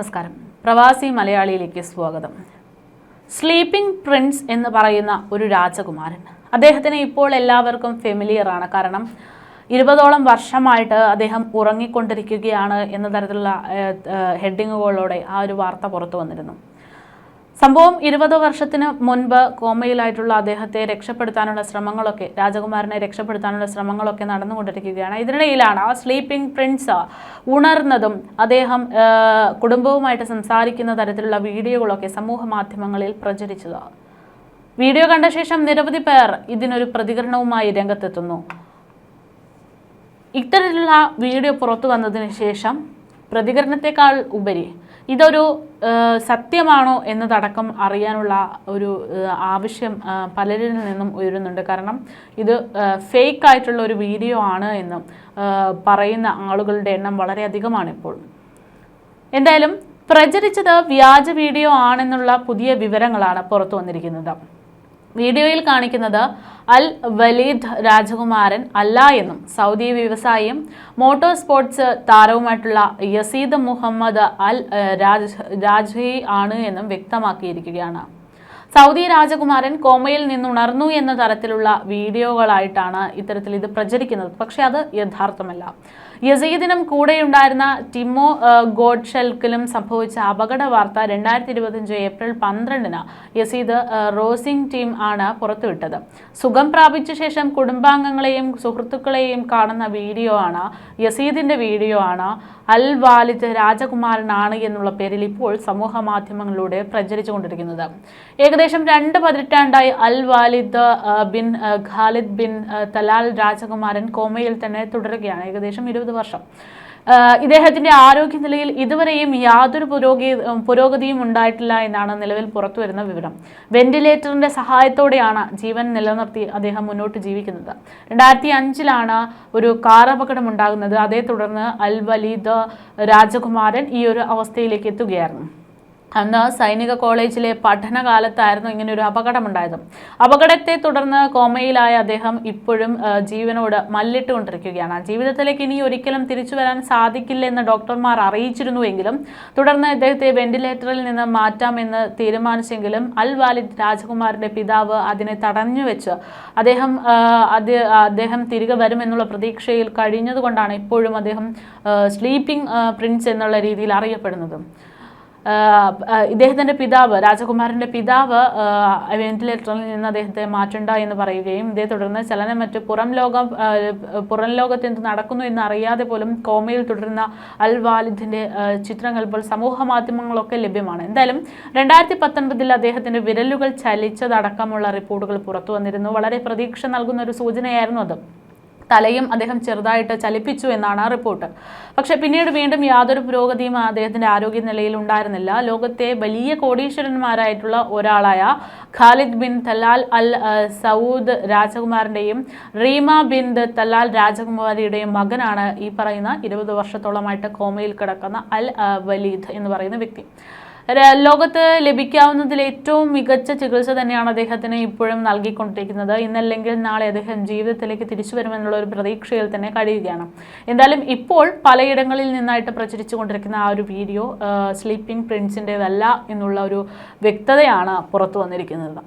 നമസ്കാരം. പ്രവാസി മലയാളിയിലേക്ക് സ്വാഗതം. സ്ലീപ്പിംഗ് പ്രിൻസ് എന്ന് പറയുന്ന ഒരു രാജകുമാരൻ. അദ്ദേഹത്തിന് ഇപ്പോൾ എല്ലാവർക്കും ഫെമിലിയർ ആണ്. കാരണം ഇരുപതോളം വർഷമായിട്ട് അദ്ദേഹം ഉറങ്ങിക്കൊണ്ടിരിക്കുകയാണ് എന്ന തരത്തിലുള്ള ഹെഡിങ്ങുകളോടെ ആ ഒരു വാർത്ത പുറത്തു വന്നിരുന്നു. സംഭവം ഇരുപത് വർഷത്തിന് മുൻപ് കോമയിലായിട്ടുള്ള അദ്ദേഹത്തെ രക്ഷപ്പെടുത്താനുള്ള ശ്രമങ്ങളൊക്കെ രാജകുമാരനെ രക്ഷപ്പെടുത്താനുള്ള ശ്രമങ്ങളൊക്കെ നടന്നുകൊണ്ടിരിക്കുകയാണ്. ഇതിനിടയിലാണ് ആ സ്ലീപ്പിംഗ് പ്രിൻസ് ഉണർന്നതും അദ്ദേഹം കുടുംബവുമായിട്ട് സംസാരിക്കുന്ന തരത്തിലുള്ള വീഡിയോകളൊക്കെ സമൂഹ മാധ്യമങ്ങളിൽ പ്രചരിച്ചത്. വീഡിയോ കണ്ട ശേഷം നിരവധി പേർ ഇതിനൊരു പ്രതികരണവുമായി രംഗത്തെത്തുന്നു. ഇത്തരത്തിലുള്ള വീഡിയോ പുറത്തു വന്നതിന് ശേഷം പ്രതികരണത്തെക്കാൾ ഉപരി ഇതൊരു സത്യമാണോ എന്നതടക്കം അറിയാനുള്ള ഒരു ആവശ്യം പലരിൽ നിന്നും ഉയരുന്നുണ്ട്. കാരണം ഇത് ഫേക്ക് ആയിട്ടുള്ള ഒരു വീഡിയോ ആണ് എന്നും പറയുന്ന ആളുകളുടെ എണ്ണം വളരെയധികമാണ് ഇപ്പോൾ. എന്തായാലും പ്രചരിച്ചത് വ്യാജ വീഡിയോ ആണെന്നുള്ള പുതിയ വിവരങ്ങളാണ് പുറത്തു വന്നിരിക്കുന്നത്. വീഡിയോയിൽ കാണിക്കുന്നത് അൽ വലീദ് രാജകുമാരൻ അല്ല എന്നും സൗദി വ്യവസായിയും motor sports താരവുമായിട്ടുള്ള Yazeed Muhammad Al Raj Rajhi ആണ് എന്നും വ്യക്തമാക്കിയിരിക്കുകയാണ്. സൗദി രാജകുമാരൻ കോമയിൽ നിന്നുണർന്നു എന്ന തരത്തിലുള്ള വീഡിയോകളായിട്ടാണ് ഇത്തരത്തിൽ ഇത് പ്രചരിക്കുന്നത്. പക്ഷെ അത് യഥാർത്ഥമല്ല. യസീദിനും കൂടെയുണ്ടായിരുന്ന ടിമോ ഗോഡ്ഷെൽക്കിലും സംഭവിച്ച അപകട വാർത്ത രണ്ടായിരത്തി ഇരുപത്തിയഞ്ച് ഏപ്രിൽ പന്ത്രണ്ടിന് യസീദ് റോസിംഗ് ടീം ആണ് പുറത്തുവിട്ടത്. സുഖം പ്രാപിച്ച ശേഷം കുടുംബാംഗങ്ങളെയും സുഹൃത്തുക്കളെയും കാണുന്ന വീഡിയോ ആണ് യസീദിന്റെ വീഡിയോ ആണ് അൽ വാലിദ് രാജകുമാരനാണ് എന്നുള്ള പേരിൽ ഇപ്പോൾ സമൂഹ മാധ്യമങ്ങളിലൂടെ പ്രചരിച്ചുകൊണ്ടിരിക്കുന്നത് ഏകദേശം രണ്ട് പതിറ്റാണ്ടായി Al Waleed bin Khalid bin Talal രാജകുമാരൻ കോമയിൽ തന്നെ തുടരുകയാണ്. ഏകദേശം ഇരുപത് വർഷം. ഇദ്ദേഹത്തിന്റെ ആരോഗ്യനിലയിൽ ഇതുവരെയും യാതൊരു പുരോഗതി പുരോഗതിയും ഉണ്ടായിട്ടില്ല എന്നാണ് നിലവിൽ പുറത്തുവരുന്ന വിവരം. വെന്റിലേറ്ററിന്റെ സഹായത്തോടെയാണ് ജീവൻ നിലനിർത്തി അദ്ദേഹം മുന്നോട്ട് ജീവിക്കുന്നത്. രണ്ടായിരത്തി അഞ്ചിലാണ് ഒരു കാർ അപകടം ഉണ്ടാകുന്നത് അതേ തുടർന്ന് അൽ വലീദ് രാജകുമാരൻ ഈ ഒരു അവസ്ഥയിലേക്ക് എത്തുകയായിരുന്നു. അന്ന് സൈനിക കോളേജിലെ പഠനകാലത്തായിരുന്നു ഇങ്ങനെ ഒരു അപകടമുണ്ടായത്. അപകടത്തെ തുടർന്ന് കോമയിലായ അദ്ദേഹം ഇപ്പോഴും ജീവനോട് മല്ലിട്ടുകൊണ്ടിരിക്കുകയാണ്. ജീവിതത്തിലേക്ക് ഇനി ഒരിക്കലും തിരിച്ചു വരാൻ സാധിക്കില്ല എന്ന് ഡോക്ടർമാർ അറിയിച്ചിരുന്നുവെങ്കിലും തുടർന്ന് അദ്ദേഹത്തെ വെന്റിലേറ്ററിൽ നിന്ന് മാറ്റാമെന്ന് തീരുമാനിച്ചെങ്കിലും അൽ വാലിദ് രാജകുമാരന്റെ പിതാവ് അതിനെ തടഞ്ഞു വെച്ച് അദ്ദേഹം അദ്ദേഹം തിരികെ വരുമെന്നുള്ള പ്രതീക്ഷയിൽ കഴിഞ്ഞതുകൊണ്ടാണ് ഇപ്പോഴും അദ്ദേഹം സ്ലീപ്പിംഗ് പ്രിൻസ് എന്നുള്ള രീതിയിൽ അറിയപ്പെടുന്നത്. ആഹ് പിതാവ് രാജകുമാരന്റെ പിതാവ് വെന്റിലേറ്ററിൽ നിന്ന് അദ്ദേഹത്തെ മാറ്റണ്ട എന്ന് പറയുകയും ഇതേ തുടർന്ന് ചലനം മറ്റ് പുറം ലോകം പുറം ലോകത്ത് എന്ത് നടക്കുന്നു എന്ന് അറിയാതെ പോലും കോമയിൽ തുടരുന്ന അൽ വാലിദിന്റെ ചിത്രങ്ങൾ ഇപ്പോൾ സമൂഹ മാധ്യമങ്ങളൊക്കെ ലഭ്യമാണ്. എന്തായാലും രണ്ടായിരത്തി പത്തൊൻപതിൽ അദ്ദേഹത്തിന്റെ വിരലുകൾ ചലിച്ചതടക്കമുള്ള റിപ്പോർട്ടുകൾ പുറത്തു വന്നിരുന്നു. വളരെ പ്രതീക്ഷ നൽകുന്ന ഒരു സൂചനയായിരുന്നു അത്. തലയും അദ്ദേഹം ചെറുതായിട്ട് ചലിപ്പിച്ചു എന്നാണ് റിപ്പോർട്ട്. പക്ഷെ പിന്നീട് വീണ്ടും യാതൊരു പുരോഗതിയും അദ്ദേഹത്തിന്റെ ആരോഗ്യനിലയിൽ ഉണ്ടായിരുന്നില്ല. ലോകത്തെ വലിയ കോടീശ്വരന്മാരായിട്ടുള്ള ഒരാളായ Khalid bin Talal Al Saud രാജകുമാരന്റെയും Reema bin Talal രാജകുമാരിയുടെയും മകനാണ് ഈ പറയുന്ന ഇരുപത് വർഷത്തോളമായിട്ട് കോമയിൽ കിടക്കുന്ന അൽ വലീദ് എന്ന് പറയുന്ന വ്യക്തി. ലോകത്ത് ലഭിക്കാവുന്നതിൽ ഏറ്റവും മികച്ച ചികിത്സ തന്നെയാണ് അദ്ദേഹത്തിന് ഇപ്പോഴും നൽകിക്കൊണ്ടിരിക്കുന്നത്. ഇന്നല്ലെങ്കിൽ നാളെ അദ്ദേഹം ജീവിതത്തിലേക്ക് തിരിച്ചു വരുമെന്നുള്ള ഒരു പ്രതീക്ഷയിൽ തന്നെ കഴിയുകയാണ്. എന്തായാലും ഇപ്പോൾ പലയിടങ്ങളിൽ നിന്നായിട്ട് പ്രചരിച്ചു കൊണ്ടിരിക്കുന്ന ആ ഒരു വീഡിയോ സ്ലീപ്പിംഗ് പ്രിൻസിന്റെതല്ല എന്നുള്ള ഒരു വ്യക്തതയാണ് പുറത്തു വന്നിരിക്കുന്നത്.